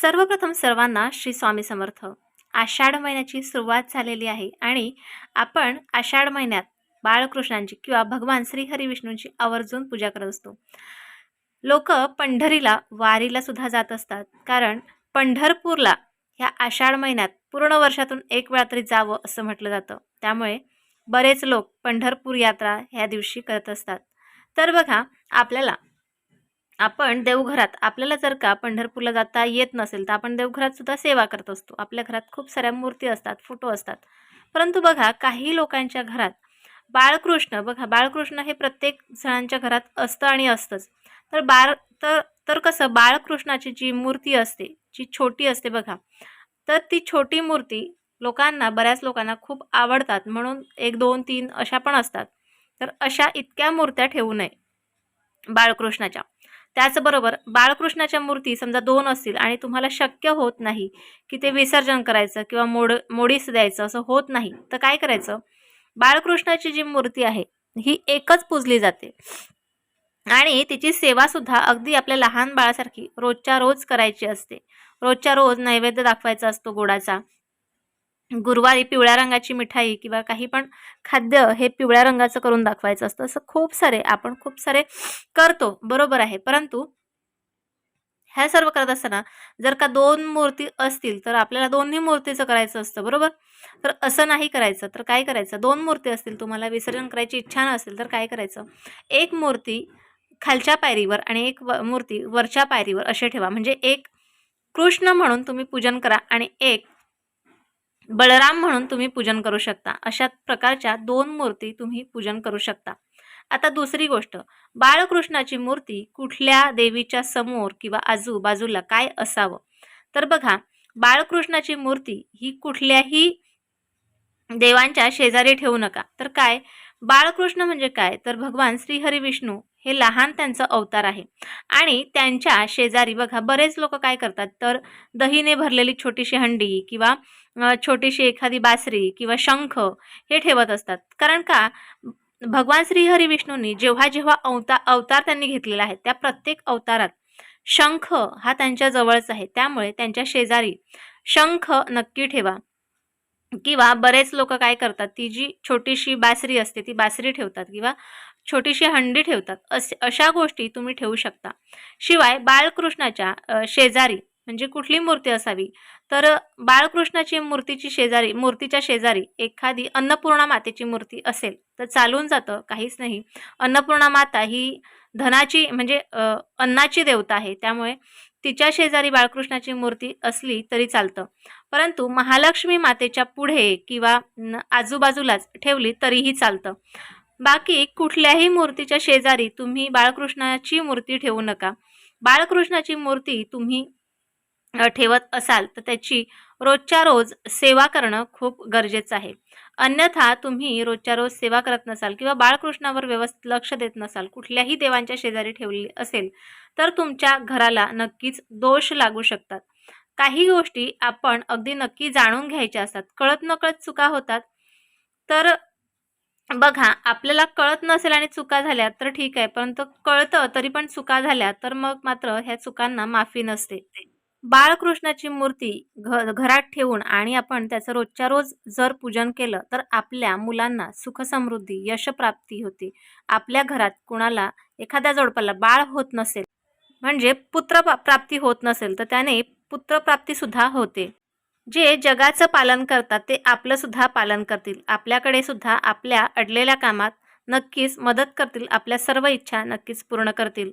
सर्वप्रथम सर्वांना श्री स्वामी समर्थ. आषाढ महिन्याची सुरुवात झालेली आहे आणि आपण आषाढ महिन्यात बाळकृष्णांची किंवा भगवान श्री विष्णूंची आवर्जून पूजा करत असतो. लोक पंढरीला वारीला सुद्धा जात असतात. कारण पंढरपूरला ह्या आषाढ महिन्यात पूर्ण वर्षातून एक वेळा तरी जावं असं म्हटलं जातं. त्यामुळे बरेच लोक पंढरपूर यात्रा ह्या दिवशी करत असतात. तर बघा आपल्याला आपण देवघरात आपल्याला जर का पंढरपूरला जाता येत नसेल तर आपण देवघरात सुद्धा सेवा करत असतो. आपल्या घरात खूप साऱ्या मूर्ती असतात फोटो असतात. परंतु बघा काही लोकांच्या घरात बाळकृष्ण बघा बाळकृष्ण हे प्रत्येक जणांच्या घरात असतं आणि असतंच. तर बाळ तर तर कसं बाळकृष्णाची जी मूर्ती असते जी छोटी असते बघा तर ती छोटी मूर्ती लोकांना बऱ्याच लोकांना खूप आवडतात. म्हणून एक दोन तीन अशा पण असतात. तर अशा इतक्या मूर्त्या ठेवू नये बाळकृष्णाच्या. त्याचबरोबर बाळकृष्णाच्या मूर्ती समजा दोन असतील आणि तुम्हाला शक्य होत नाही की ते विसर्जन करायचं किंवा मोड मोडीस द्यायचं असं होत नाही तर काय करायचं? बाळकृष्णाची जी मूर्ती आहे ही एकच पूजली जाते. आणि तिची सेवासुद्धा अगदी आपल्या लहान बाळासारखी रोजच्या रोज करायची असते. रोजच्या रोज नैवेद्य दाखवायचा असतो गोडाचा. गुरुवारी पिवळ्या रंगाची मिठाई किंवा काही पण खाद्य हे पिवळ्या रंगाचं करून दाखवायचं असतं. असं खूप सारे आपण खूप सारे करतो. बरोबर आहे. परंतु ह्या सर्व करत असताना जर का दोन मूर्ती असतील तर आपल्याला दोन्ही मूर्तीचं करायचं असतं. बरोबर? तर असं नाही करायचं. तर काय करायचं? दोन मूर्ती असतील तुम्हाला विसर्जन करायची इच्छा नसेल तर काय करायचं? एक मूर्ती खालच्या पायरीवर आणि एक व मूर्ती वरच्या पायरीवर असे ठेवा. म्हणजे एक कृष्ण म्हणून तुम्ही पूजन करा आणि एक बळराम म्हणून तुम्ही पूजन करू शकता. अशा प्रकारच्या दोन मूर्ती तुम्ही पूजन करू शकता. आता दुसरी गोष्ट. बाळकृष्णाची मूर्ती कुठल्या देवीच्या समोर किंवा आजूबाजूला काय असावं? तर बघा बाळकृष्णाची मूर्ती ही कुठल्याही देवांच्या शेजारी ठेवू नका. तर काय? बाळकृष्ण म्हणजे काय? तर भगवान श्रीहरी विष्णू हे लहान त्यांचं अवतार आहे. आणि त्यांच्या शेजारी बघा बरेच लोक काय करतात? तर दहीने भरलेली छोटीशी हंडी किंवा छोटीशी एखादी बासरी किंवा शंख हे ठेवत असतात. कारण का? भगवान श्रीहरी विष्णूंनी जेव्हा जेव्हा अवता अवतार त्यांनी घेतलेला आहे त्या प्रत्येक अवतारात शंख हा त्यांच्या जवळच आहे. त्यामुळे त्यांच्या शेजारी शंख नक्की ठेवा. किंवा बरेच लोक काय करतात ती जी छोटीशी बासरी असते ती बासरी ठेवतात किंवा छोटीशी हंडी ठेवतात असे अशा गोष्टी तुम्ही ठेवू शकता. शिवाय बाळकृष्णाच्या शेजारी म्हणजे कुठली मूर्ती असावी? तर बाळकृष्णाची मूर्तीची शेजारी मूर्तीच्या शेजारी एखादी अन्नपूर्णा मातेची मूर्ती असेल तर चालून जातं काहीच नाही. अन्नपूर्णा माता ही धनाची म्हणजे अन्नाची देवता आहे. त्यामुळे तिच्या शेजारी बाळकृष्णाची मूर्ती असली तरी चालतं. परंतु महालक्ष्मी मातेच्या पुढे किंवा न- आजूबाजूलाच ठेवली तरीही चालतं. बाकी कुठल्याही मूर्तीच्या शेजारी तुम्ही बाळकृष्णाची मूर्ती ठेवू नका. बाळकृष्णाची मूर्ती तुम्ही ठेवत असाल तर त्याची रोजच्या रोज सेवा करणं खूप गरजेचं आहे. अन्यथा तुम्ही रोजच्या रोज सेवा करत नसाल किंवा बाळकृष्णावर व्यवस्थित लक्ष देत नसाल कुठल्याही देवांच्या शेजारी ठेवली असेल तर तुमच्या घराला नक्कीच दोष लागू शकतात. काही गोष्टी आपण अगदी नक्की जाणून घ्यायच्या असतात. कळत नकळत चुका होतात. तर बघा आपल्याला कळत नसेल आणि चुका झाल्या तर ठीक आहे परंतु कळतं तरी पण चुका झाल्या तर मग मात्र ह्या चुकांना माफी नसते. बाळकृष्णाची मूर्ती घ घरात ठेवून आणि आपण त्याचं रोजच्या रोज जर पूजन केलं तर आपल्या मुलांना सुखसमृद्धी यशप्राप्ती होते. आपल्या घरात कुणाला एखाद्या जोडपाला बाळ होत नसेल म्हणजे पुत्र प्राप्ती होत नसेल तर त्याने पुत्रप्राप्तीसुद्धा होते. जे जगाचं पालन करतात ते आपलंसुद्धा पालन करतील. आपल्याकडे सुद्धा आपल्या अडलेल्या कामात नक्कीच मदत करतील आपल्या सर्व इच्छा नक्कीच पूर्ण करतील.